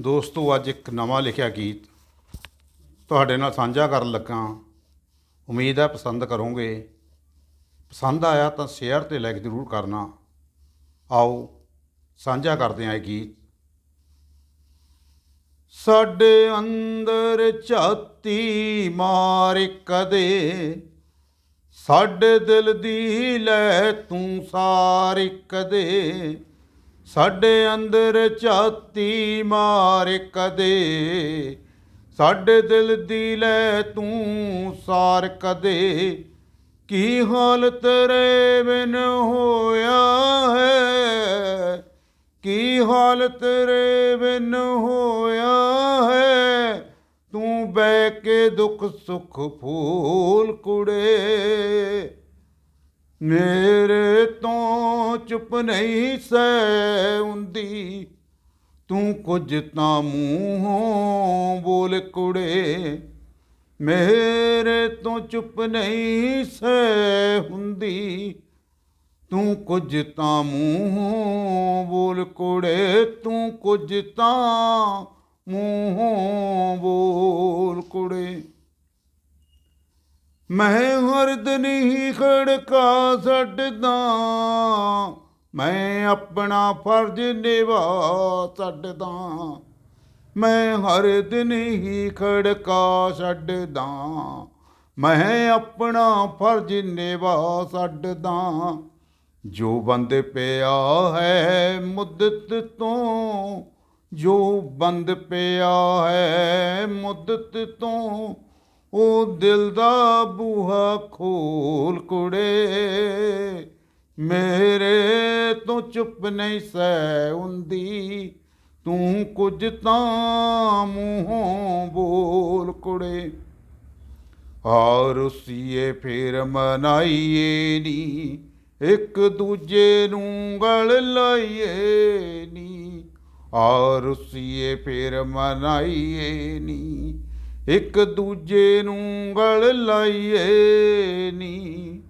ਦੋਸਤੋ, ਅੱਜ ਇੱਕ ਨਵਾਂ ਲਿਖਿਆ ਗੀਤ ਤੁਹਾਡੇ ਨਾਲ ਸਾਂਝਾ ਕਰਨ ਲੱਗਾ ਉਮੀਦ ਹੈ ਪਸੰਦ ਕਰੋਗੇ। ਪਸੰਦ ਆਇਆ ਤਾਂ ਸ਼ੇਅਰ ਤੇ ਲਾਈਕ ਜ਼ਰੂਰ ਕਰਨਾ। ਆਓ, ਸਾਂਝਾ ਕਰਦੇ ਹਾਂ ਇਹ ਗੀਤ। ਸਾਡੇ ਅੰਦਰ ਝਾਤੀ ਮਾਰ ਕਦੇ, ਸਾਡੇ ਦਿਲ ਦੀ ਲੈ ਤੂੰ ਸਾਰ ਕਦੇ। ਸਾਡੇ ਅੰਦਰ ਝਾਤੀ ਮਾਰ ਕਦੇ, ਸਾਡੇ ਦਿਲ ਦੀ ਲੈ ਤੂੰ ਸਾਰ ਕਦੇ। ਕੀ ਹਾਲ ਤੇਰੇ ਬਿਨ ਹੋਇਆ ਹੈ? ਕੀ ਹਾਲ ਤੇਰੇ ਬਿਨ ਹੋਇਆ ਹੈ? ਤੂੰ ਬਹਿ ਕੇ ਦੁੱਖ ਸੁੱਖ ਫੂਲ ਕੁੜੇ। ਮੇਰੇ ਤੋਂ ਚੁੱਪ ਨਹੀਂ ਸੈ ਹੁੰਦੀ। ਤੂੰ ਕੁਝ ਤਾਂ ਮੂੰਹੋਂ ਬੋਲ ਕੁੜੇ। ਮੇਰੇ ਤੋਂ ਚੁੱਪ ਨਹੀਂ ਸੈ ਹੁੰਦੀ। ਤੂੰ ਕੁਝ ਤਾਂ ਮੂੰਹੋਂ ਬੋਲ ਕੁੜੇ। ਤੂੰ ਕੁਝ ਤਾਂ ਮੂੰਹੋਂ ਬੋਲ ਕੁੜੇ ਮੈਂ ਹਰ ਦਿਨ ਹੀ ਖੜਕਾ ਛੱਡਦਾ। ਮੈਂ ਆਪਣਾ ਫਰਜ਼ ਨਿਭਾ ਛੱਡਦਾ। ਮੈਂ ਹਰ ਦਿਨ ਹੀ ਖੜਕਾ ਛੱਡਦਾ। ਮੈਂ ਆਪਣਾ ਫਰਜ਼ ਨਿਭਾ ਛੱਡਦਾ। ਜੋ ਬੰਦ ਪਿਆ ਹੈ ਮੁੱਦਤ ਤੋਂ, ਜੋ ਬੰਦ ਪਿਆ ਹੈ ਮੁੱਦਤ ਤੋਂ ਉਹ ਦਿਲ ਦਾ ਬੂਹਾ ਖੋਲ ਕੁੜੇ। ਮੇਰੇ ਤੋਂ ਚੁੱਪ ਨਹੀਂ ਸੈ ਹੁੰਦੀ, ਤੂੰ ਕੁਝ ਤਾਂ ਮੂੰਹੋਂ ਬੋਲ ਕੁੜੇ। ਔਰ ਉਸੀਏ ਫੇਰ ਮਨਾਈਏ ਨੀ, ਇੱਕ ਦੂਜੇ ਨੂੰ ਗਲ ਲਾਈਏ ਨੀ। ਔਰ ਉਸੀਏ ਫੇਰ ਮਨਾਈਏ ਨੀ ਇੱਕ ਦੂਜੇ ਨੂੰ ਗਲ ਲਾਈਏ ਨੀ।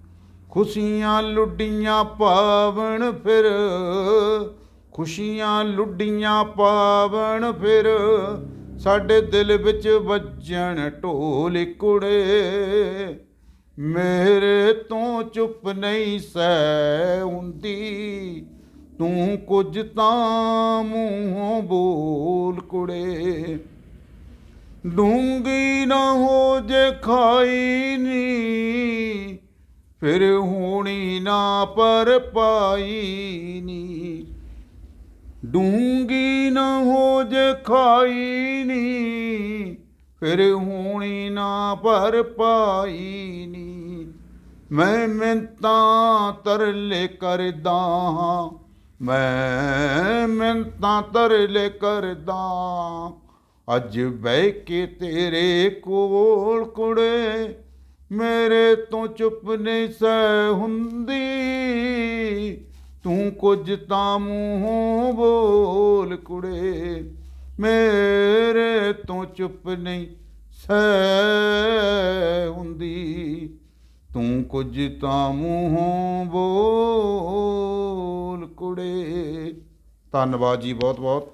ਖੁਸ਼ੀਆਂ ਲੁੱਡੀਆਂ ਪਾਵਣ ਫਿਰ, ਖੁਸ਼ੀਆਂ ਲੁੱਡੀਆਂ ਪਾਵਣ ਫਿਰ। ਸਾਡੇ ਦਿਲ ਵਿੱਚ ਵੱਜਣ ਢੋਲ ਕੁੜੇ, ਮੇਰੇ ਤੋਂ ਚੁੱਪ ਨਹੀਂ ਸੈ ਹੁੰਦੀ। ਤੂੰ ਕੁਝ ਤਾਂ ਮੂੰਹੋਂ ਬੋਲ ਕੁੜੇ। ਡੂੰਗੀ ਨਾ ਹੋ ਜੇ ਖਾਈ ਨੀ, ਫਿਰ ਹੋਣੀ ਨਾ ਪਰ ਪਾਈ ਨੀ। ਡੂੰਗੀ ਨਾ ਹੋ ਜੇ ਖਾਈ ਨੀ, ਫਿਰ ਹੋਣੀ ਨਾ ਪਰ ਪਾਈ ਨੀ। ਮੈਂ ਮਿੰਤਾਂ ਤਰਲੇ ਕਰਦਾ ਹਾਂ, ਮੈਂ ਮਿੰਤਾਂ ਤਰਲੇ ਕਰਦਾ ਅੱਜ ਬਹਿ ਕੇ ਤੇਰੇ ਕੋਲ ਕੁੜੇ, ਮੇਰੇ ਤੋਂ ਚੁੱਪ ਨਹੀਂ ਸੈ ਹੁੰਦੀ। ਤੂੰ ਕੁਝ ਤਾਂ ਮੂੰਹੋਂ ਬੋਲ ਕੁੜੇ, ਮੇਰੇ ਤੋਂ ਚੁੱਪ ਨਹੀਂ ਸੈ ਹੁੰਦੀ। ਤੂੰ ਕੁਝ ਤਾਂ ਮੂੰਹੋਂ ਬੋਲ ਕੁੜੇ। ਧੰਨਵਾਦ ਜੀ ਬਹੁਤ ਬਹੁਤ